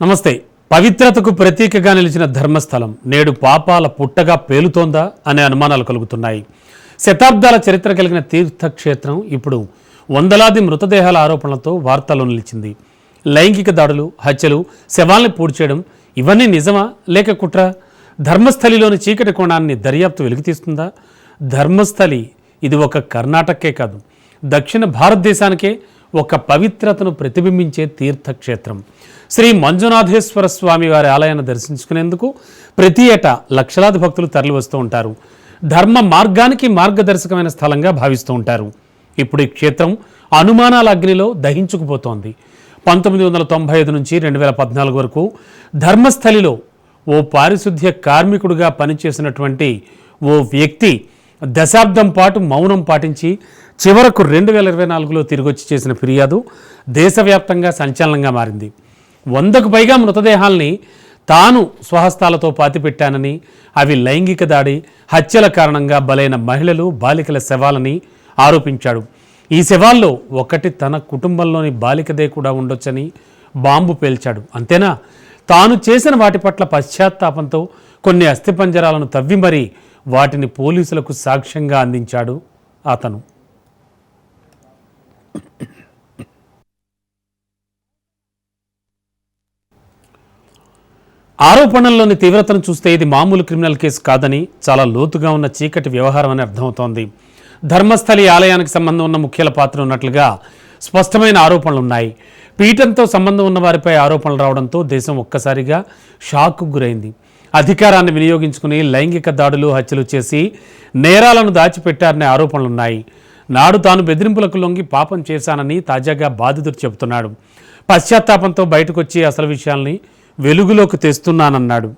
నమస్తే. పవిత్రతకు ప్రతీకగా నిలిచిన ధర్మస్థలం నేడు పాపాల పుట్టగా పేలుతోందా అనే అనుమానాలు కలుగుతున్నాయి. శతాబ్దాల చరిత్ర కలిగిన తీర్థక్షేత్రం ఇప్పుడు వందలాది మృతదేహాల ఆరోపణలతో వార్తల్లో నిలిచింది. లైంగిక దాడులు హత్యలు శవాల్ని పూడ్చేయడం ఇవన్నీ నిజమా లేక కుట్ర? ధర్మస్థలిలోని చీకటి కోణాన్ని దర్యాప్తు వెలికితీస్తుందా? ధర్మస్థలి ఇది ఒక కర్ణాటకే కాదు. దక్షిణ భారతదేశానికే ఒక పవిత్రతను ప్రతిబింబించే తీర్థక్షేత్రం. శ్రీ మంజునాథేశ్వర స్వామి వారి ఆలయాన్ని దర్శించుకునేందుకు ప్రతి ఏటా లక్షలాది భక్తులు తరలివస్తూ ఉంటారు. ధర్మ మార్గానికి మార్గదర్శకమైన స్థలంగా భావిస్తూ ఉంటారు. ఇప్పుడు ఈ క్షేత్రం అనుమానాల అగ్నిలో దహించుకుపోతోంది. పంతొమ్మిది వందల తొంభై ఐదు నుంచి రెండు వేల పద్నాలుగు వరకు ధర్మస్థలిలో ఓ పారిశుద్ధ్య కార్మికుడిగా పనిచేసినటువంటి ఓ వ్యక్తి దశాబ్దం పాటు మౌనం పాటించి చివరకు రెండు వేల ఇరవై నాలుగులో తిరిగొచ్చి చేసిన ఫిర్యాదు దేశవ్యాప్తంగా సంచలనంగా మారింది. వందకు పైగా మృతదేహాల్ని తాను స్వహస్తాలతో పాతిపెట్టానని అవి లైంగిక దాడి హత్యల కారణంగా బలైన మహిళలు బాలికల శవాలని ఆరోపించాడు. ఈ శవాల్లో ఒకటి తన కుటుంబంలోని బాలికదే కూడా ఉండొచ్చని బాంబు పేల్చాడు. అంతేనా? తాను చేసిన వాటి పట్ల పశ్చాత్తాపంతో కొన్ని అస్థిపంజరాలను తవ్వి మరీ వాటిని పోలీసులకు సాక్ష్యంగా అందించాడు అతను. ఆరోపణల్లోని తీవ్రతను చూస్తే ఇది మామూలు క్రిమినల్ కేసు కాదని చాలా లోతుగా ఉన్న చీకటి వ్యవహారం అని అర్థమవుతోంది. ధర్మస్థలి ఆలయానికి సంబంధం ఉన్న ముఖ్యుల పాత్ర ఉన్నట్లుగా స్పష్టమైన ఆరోపణలు ఉన్నాయి పీఠంతో సంబంధం ఉన్న వారిపై ఆరోపణలు రావడంతో దేశం ఒక్కసారిగా షాక్కు గురైంది. అధికారాన్ని వినియోగించుకుని లైంగిక దాడులు హత్యలు చేసి నేరాలను దాచిపెట్టారనే ఆరోపణలున్నాయి. నాడు తాను బెదిరింపులకు లొంగి పాపం చేశానని తాజాగా బాధితుడు చెబుతున్నాడు. పశ్చాత్తాపంతో బయటకొచ్చి అసలు విషయాల్ని వెలుగులోకి తెస్తున్నానన్నాడు.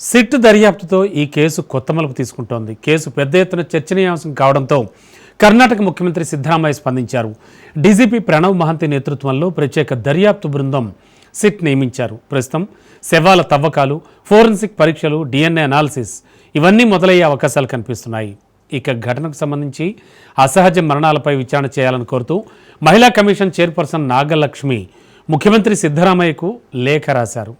సిట్ దర్యాప్తుతో ఈ కేసు కొత్త మలుపు తీసుకుంటోంది. కేసు పెద్ద ఎత్తున చర్చనీయాంశం కావడంతో కర్ణాటక ముఖ్యమంత్రి సిద్ధరామయ్య స్పందించారు. డీజీపీ ప్రణవ్ మహంతి నేతృత్వంలో ప్రత్యేక దర్యాప్తు బృందం సిట్ నియమించారు. ప్రస్తుతం శవాల తవ్వకాలు ఫోరెన్సిక్ పరీక్షలు డిఎన్ఏ అనాలిసిస్ ఇవన్నీ మొదలయ్యే అవకాశాలు కనిపిస్తున్నాయి. ఇక ఘటనకు సంబంధించి అసహజ మరణాలపై విచారణ చేయాలని కోరుతూ మహిళా కమిషన్ చైర్పర్సన్ నాగలక్ష్మి ముఖ్యమంత్రి సిద్ధరామయ్యకు లేఖ రాశారు.